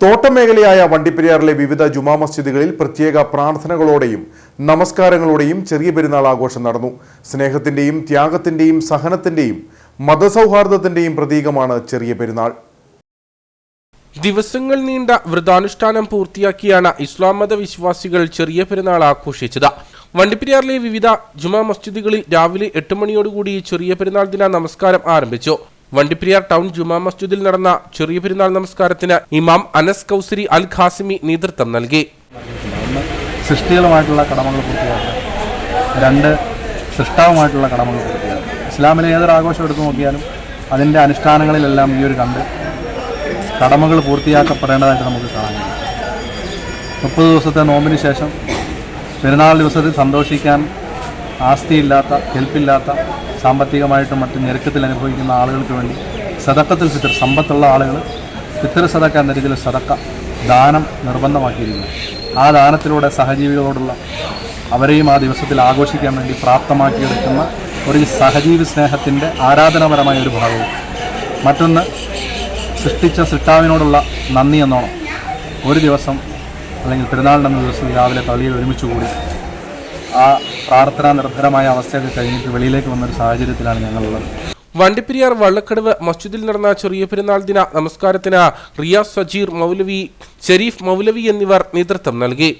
തോട്ടമേഖലയായ വണ്ടിപ്പെരിയാറിലെ വിവിധ ജുമാ മസ്ജിദുകളിൽ പ്രത്യേക പ്രാർത്ഥനകളോടെയും നമസ്കാരങ്ങളോടെയും ചെറിയ പെരുന്നാൾ ആഘോഷം നടന്നു. സ്നേഹത്തിന്റെയും ത്യാഗത്തിന്റെയും സഹനത്തിന്റെയും മതസൗഹാർദ്ദത്തിന്റെയും പ്രതീകമാണ് ചെറിയ പെരുന്നാൾ. ദിവസങ്ങൾ നീണ്ട വ്രതാനുഷ്ഠാനം പൂർത്തിയാക്കിയാണ് ഇസ്ലാം മത വിശ്വാസികൾ ചെറിയ പെരുന്നാൾ ആഘോഷിച്ചത്. വണ്ടിപ്പെരിയാറിലെ വിവിധ ജുമാ മസ്ജിദുകളിൽ രാവിലെ എട്ട് മണിയോടുകൂടി ചെറിയ പെരുന്നാൾ ദിന നമസ്കാരം ആരംഭിച്ചു. വണ്ടിപ്പെരിയാർ ടൗൺ ജുമാ മസ്ജിദിൽ നടന്ന ചെറിയ പെരുന്നാൾ നമസ്കാരത്തിന് ഇമാം അനസ് കൗസരി അൽ ഖാസിമി നേതൃത്വം നൽകി. സൃഷ്ടികളുമായിട്ടുള്ള കടമകൾ പൂർത്തിയാക്കുക രണ്ട് സൃഷ്ടാവുമായിട്ടുള്ള കടമകൾ പൂർത്തിയാക്കുക ഇസ്ലാമിലെ ഏതൊരു ആഘോഷം എടുത്തു നോക്കിയാലും അതിന്റെ അനുഷ്ഠാനങ്ങളിലെല്ലാം ഈ ഒരു കണ്ട് കടമകൾ പൂർത്തിയാക്കപ്പെടേണ്ടതായിട്ട് നമുക്ക് കാണാൻ മുപ്പത് ദിവസത്തെ നോമ്പിന് ശേഷം പെരുന്നാൾ ദിവസത്തിൽ സന്തോഷിക്കാൻ ആസ്തിയില്ലാത്ത ഹെൽപ്പില്ലാത്ത സാമ്പത്തികമായിട്ടും മറ്റും ഞെരുക്കത്തിൽ അനുഭവിക്കുന്ന ആളുകൾക്ക് വേണ്ടി സദക്കത്തിൽ ഫിത്തർ സമ്പത്തുള്ള ആളുകൾ ഫിത്തർ സദക്ക എന്ന രീതിയിൽ സദക്ക ദാനം നിർബന്ധമാക്കിയിരിക്കുന്നു. ആ ദാനത്തിലൂടെ സഹജീവികളോടുള്ള അവരെയും ആ ദിവസത്തിൽ ആഘോഷിക്കാൻ വേണ്ടി പ്രാപ്തമാക്കിയെടുക്കുന്ന ഒരു സഹജീവി സ്നേഹത്തിന്റെ ആരാധനാപരമായ ഒരു ഭാഗവും. മറ്റൊന്ന് സൃഷ്ടിച്ച സൃഷ്ടാവിനോടുള്ള നന്ദി എന്നോണം. ഒരു ദിവസം അല്ലെങ്കിൽ പെരുന്നാളിന്റെ ദിവസം രാവിലെ പള്ളിയിൽ ഒരുമിച്ച് കൂടി ആ പ്രാർത്ഥനാ നിർഭരമായ അവസ്ഥയൊക്കെ കഴിഞ്ഞിട്ട് വെളിയിലേക്ക് വന്നൊരു സാഹചര്യത്തിലാണ് ഞങ്ങളുള്ളത്. വണ്ടിപ്പെരിയാർ വള്ളക്കടവ് മസ്ജിദിൽ നടന്ന ചെറിയ പെരുന്നാൾ ദിന നമസ്കാരത്തിന് റിയാസ് സജീർ മൗലവി ഷെരീഫ് മൗലവി എന്നിവർ നേതൃത്വം നൽകി.